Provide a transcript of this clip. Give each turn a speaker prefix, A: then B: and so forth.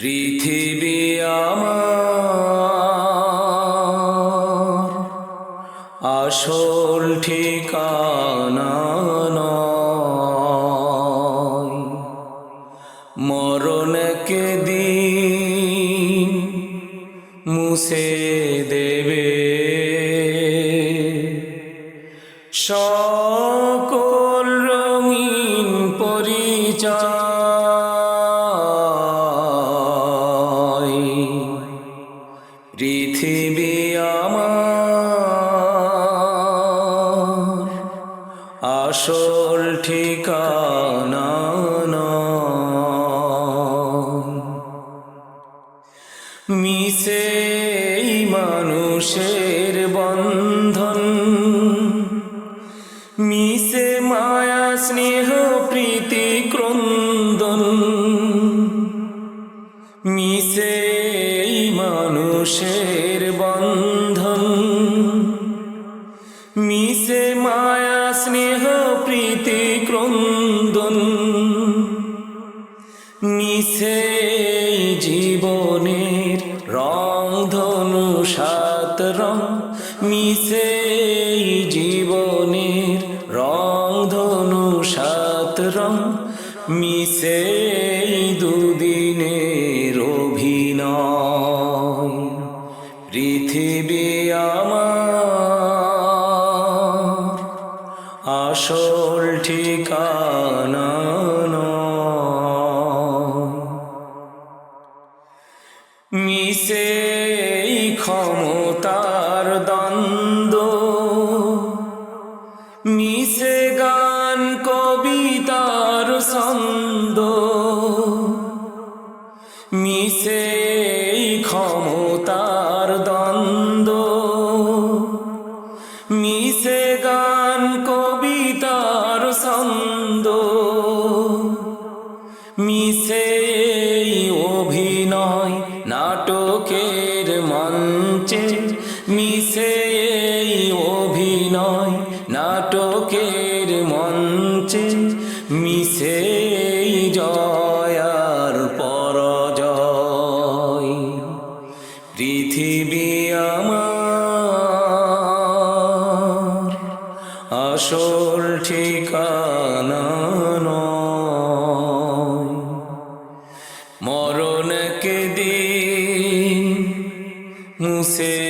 A: পৃথিবী আমার আসল ঠিকানা মরণকে দিন মুছে দেবে। সকল আসল ঠিকানা। মিশে মানুষের বন্ধন। মিশে মায়া, স্নেহ, প্রীতি, ক্রন্দন। মিশে মানুষের বন্ধন। মিশে মায়া, স্নেহ মিশে জীবনের রং ধনু সাত রং। মিশে জীবনের রং ধনু সাত রং। মিশে দুদিনের অভিনয়। পৃথিবী আমার আসল ঠিকানা এই ক্ষমতার দ্বন্দ্ব। মিশে গান, কবিতার ছন্দ। মিশে ক্ষমতার দ্বন্দ্ব। মিশে গান, কবিতার ছন্দ। মিশে এই অভিনয় নাটকের মঞ্চে মিশে জয়ার পরজয় পৃথিবী আমার আসল ঠিকানা। মরণকে দিন মুছে